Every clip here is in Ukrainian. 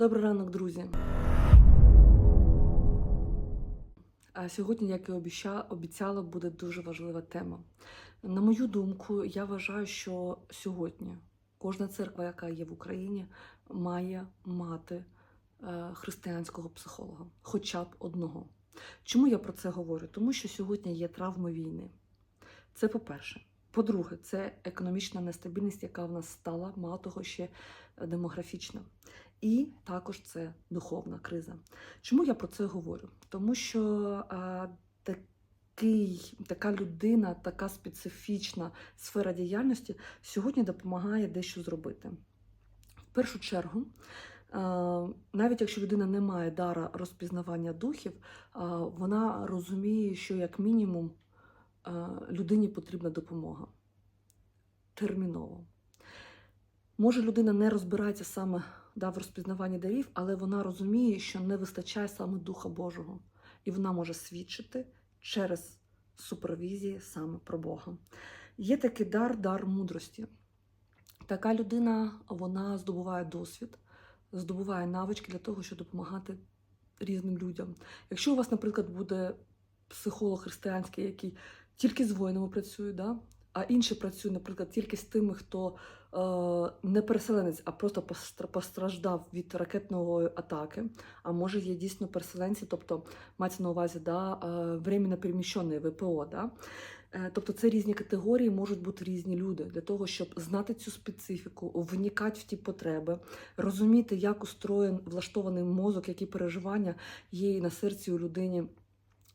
Добрий ранок, друзі. А Сьогодні, як і обіцяла, буде дуже важлива тема. На мою думку, я вважаю, що сьогодні кожна церква, яка є в Україні, має мати е, християнського психолога, хоча б одного. Чому я про це говорю? Тому що сьогодні є травми війни. Це по-перше. По-друге, це економічна нестабільність, яка в нас стала, мало того, ще демографічна. І також це духовна криза. Чому я про це говорю? Тому що а, такий, така людина, така специфічна сфера діяльності сьогодні допомагає дещо зробити. В першу чергу, а, навіть якщо людина не має дара розпізнавання духів, а, вона розуміє, що як мінімум а, людині потрібна допомога терміново. Може, людина не розбирається саме да, в розпізнаванні дарів, але вона розуміє, що не вистачає саме Духа Божого. І вона може свідчити через супервізії саме про Бога. Є такий дар, дар мудрості. Така людина вона здобуває досвід, здобуває навички для того, щоб допомагати різним людям. Якщо у вас, наприклад, буде психолог християнський, який тільки з воїнами працює, да? А інший працює, наприклад, тільки з тими, хто е, не переселенець, а просто постраждав від ракетної атаки. А може є дійсно переселенці, тобто мається на увазі да, е, временно переміщені ВПО. Да? Е, Тобто це різні категорії, можуть бути різні люди для того, щоб знати цю специфіку, вникати в ті потреби, розуміти, як устроєн влаштований мозок, які переживання є на серці у людині.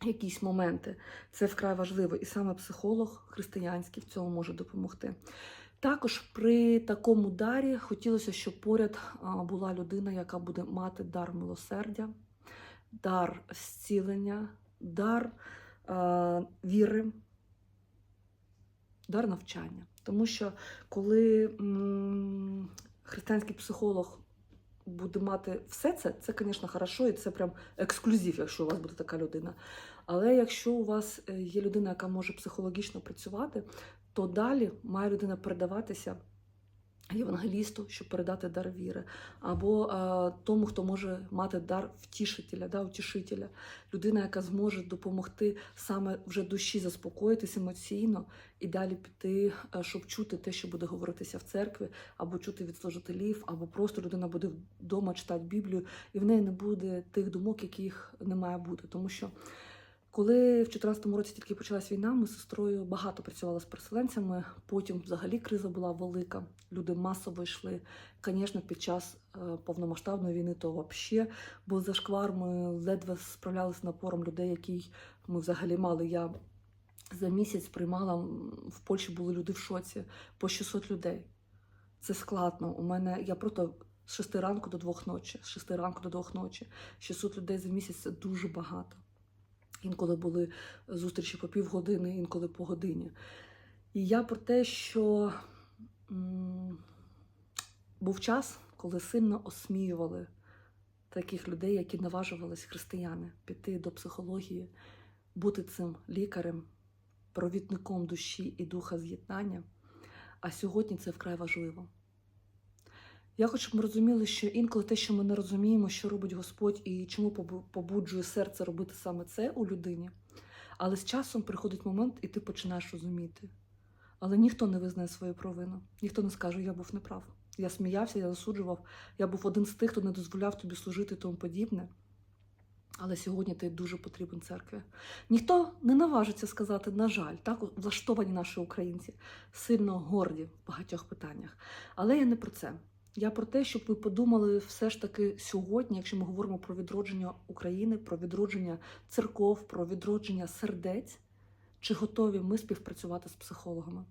Якісь моменти це вкрай важливо, і саме психолог християнський в цьому може допомогти. Також при такому дарі хотілося, щоб поряд була людина, яка буде мати дар милосердя, дар зцілення, дар а, віри, дар навчання. Тому що коли м, християнський психолог буде мати все це, це, звісно, хорошо, і це прям ексклюзив, якщо у вас буде така людина. Але якщо у вас е, є людина, яка може психологічно працювати, то далі має людина передаватися євангелісту, щоб передати дар віри, або е, тому, хто може мати дар втішителя, да, утішителя, людина, яка зможе допомогти саме вже душі заспокоїтися емоційно і далі піти, е, щоб чути те, що буде говоритися в церкві, або чути від служителів, або просто людина буде вдома читати Біблію, і в неї не буде тих думок, яких не має бути. Тому що коли в 2014 році тільки почалась війна, ми з сестрою багато працювали з переселенцями. Потім взагалі криза була велика. Люди масово йшли. Звісно, під час е, повномасштабної війни то взагалі був зашквар. Ми ледве справлялися з напором людей, який ми взагалі мали. Я за місяць приймала в Польщі були люди в шоці по 600 людей. Це складно. У мене я просто з 6 ранку до 2 ночі, з 6 ранку до 2 ночі. 600 людей за місяць це дуже багато. Інколи були зустрічі по півгодини, інколи по годині. І я про те, що м, був час, коли сильно осміювали таких людей, які наважувались християни, піти до психології, бути цим лікарем, провідником душі і духа з'єднання. А сьогодні це вкрай важливо. Я хочу, щоб ми розуміли, що інколи те, що ми не розуміємо, що робить Господь і чому побуджує серце робити саме це у людині. Але з часом приходить момент, і ти починаєш розуміти. Але ніхто не визнає свою провину, ніхто не скаже, я був неправ. Я сміявся, я засуджував, я був один з тих, хто не дозволяв тобі служити і тому подібне. Але сьогодні ти дуже потрібен церкві. Ніхто не наважиться сказати, на жаль, так влаштовані наші українці сильно горді в багатьох питаннях. Але я не про це. Я про те, щоб ви подумали все ж таки сьогодні, якщо ми говоримо про відродження України, про відродження церков, про відродження сердець, чи готові ми співпрацювати з психологами?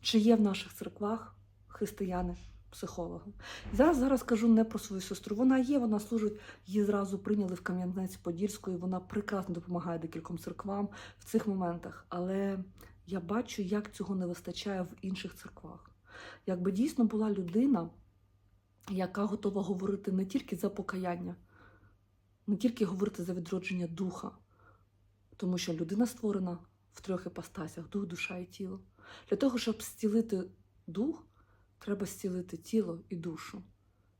Чи є в наших церквах християни? Психологи. Зараз зараз кажу не про свою сестру. Вона є, вона служить, її зразу прийняли в Кам'янець-Подільську, і вона прекрасно допомагає декільком церквам в цих моментах. Але я бачу, як цього не вистачає в інших церквах. Якби дійсно була людина, яка готова говорити не тільки за покаяння, не тільки говорити за відродження духа, тому що людина створена в трьох іпостасях дух, душа і тіло. Для того, щоб зцілити дух, треба зцілити тіло і душу.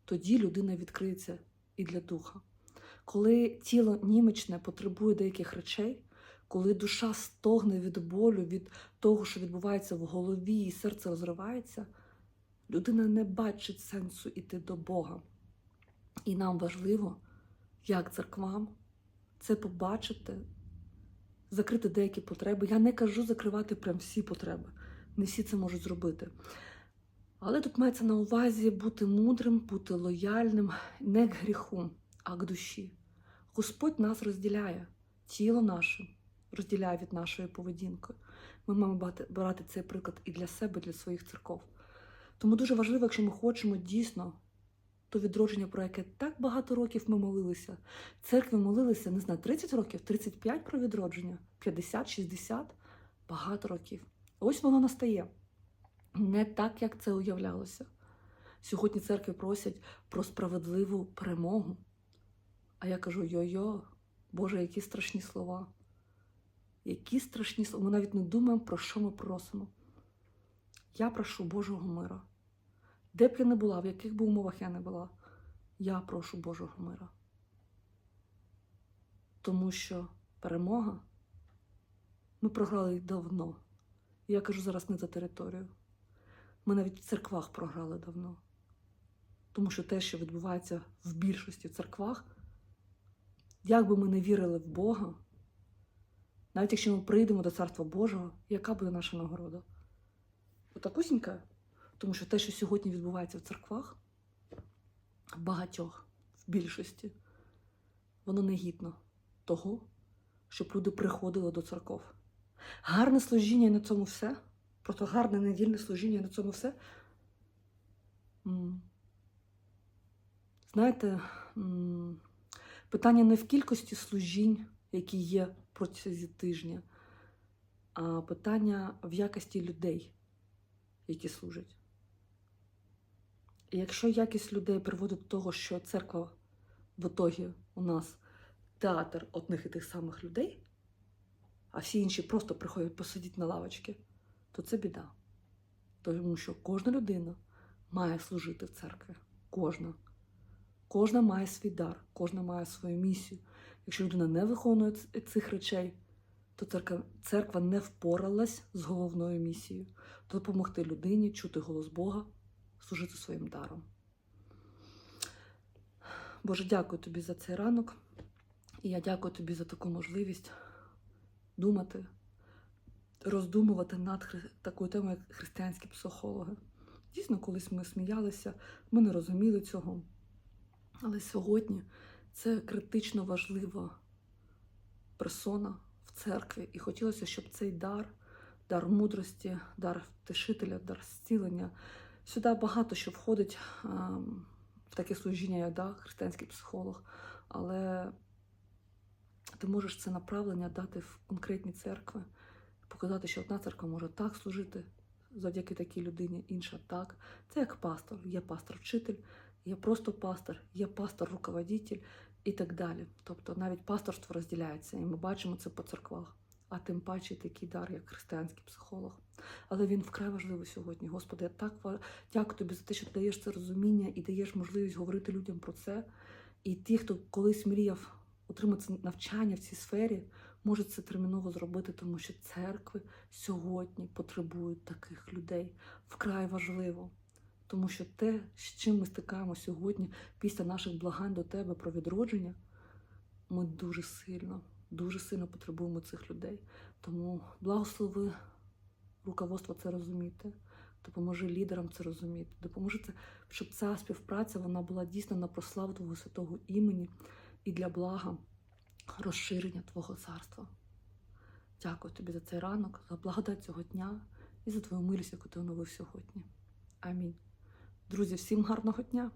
тоді людина відкриється і для духа. Коли тіло німечне потребує деяких речей, коли душа стогне від болю, від того, що відбувається в голові, і серце розривається, людина не бачить сенсу іти до Бога. І нам важливо, як церквам, це побачити, закрити деякі потреби. Я не кажу закривати прям всі потреби. Не всі це можуть зробити. Але тут мається на увазі бути мудрим, бути лояльним, не к гріху, а к душі. Господь нас розділяє, тіло наше розділяє від нашої поведінки. Ми маємо брати, цей приклад і для себе, і для своїх церков. Тому дуже важливо, якщо ми хочемо дійсно то відродження, про яке так багато років ми молилися. Церкви молилися, не знаю, 30 років, 35 про відродження, 50, 60, багато років. Ось воно настає. Не так, як це уявлялося. Сьогодні церкви просять про справедливу перемогу. А я кажу: йо-йо, Боже, які страшні слова. Які страшні слова. Ми навіть не думаємо, про що ми просимо. Я прошу Божого мира. Де б я не була, в яких би умовах я не була, я прошу Божого мира. Тому що перемога ми програли давно. Я кажу зараз не за територію. Ми навіть в церквах програли давно. Тому що те, що відбувається в більшості церквах, як би ми не вірили в Бога, навіть якщо ми прийдемо до Царства Божого, яка буде наша нагорода? Отакусінька. Тому що те, що сьогодні відбувається в церквах, в багатьох, в більшості, воно не гідно того, щоб люди приходили до церков. Гарне служіння на цьому все. Просто гарне недільне служіння на цьому все. Знаєте, питання не в кількості служінь, які є протягом тижня, а питання в якості людей, які служать. Якщо якість людей приводить до того, що церква в ітогі у нас театр одних і тих самих людей, а всі інші просто приходять посидіти на лавочці, то це біда. Тому що кожна людина має служити в церкві. Кожна. Кожна має свій дар, кожна має свою місію. Якщо людина не виконує цих речей, то церква, церква не впоралась з головною місією допомогти людині чути голос Бога, служити своїм даром. Боже, дякую тобі за цей ранок. І я дякую тобі за таку можливість думати, роздумувати над хри- такою темою, як християнські психологи. Дійсно, колись ми сміялися, ми не розуміли цього. Але сьогодні це критично важлива персона в церкві. І хотілося, щоб цей дар, дар мудрості, дар втешителя, дар зцілення, сюди багато що входить ем, в таке служіння, як да, християнський психолог. Але ти можеш це направлення дати в конкретні церкви, показати, що одна церква може так служити завдяки такій людині, інша так. Це як пастор. Є пастор-вчитель, є просто пастор, є пастор-руководитель і так далі. Тобто навіть пасторство розділяється, і ми бачимо це по церквах, а тим паче такий дар, як християнський психолог. Але він вкрай важливий сьогодні. Господи, я так дякую тобі за те, що ти даєш це розуміння і даєш можливість говорити людям про це. І ті, хто колись мріяв отримати навчання в цій сфері, можуть це терміново зробити, тому що церкви сьогодні потребують таких людей. Вкрай важливо. Тому що те, з чим ми стикаємо сьогодні після наших благань до тебе про відродження, ми дуже сильно, дуже сильно потребуємо цих людей. Тому благослови руководство це розуміти, допоможи лідерам це розуміти, допоможи це, щоб ця співпраця вона була дійсно на прославу Твого святого імені і для блага розширення Твого царства. Дякую тобі за цей ранок, за благодать цього дня і за твою милість, яку ти оновив сьогодні. Амінь. Друзі, всім гарного дня!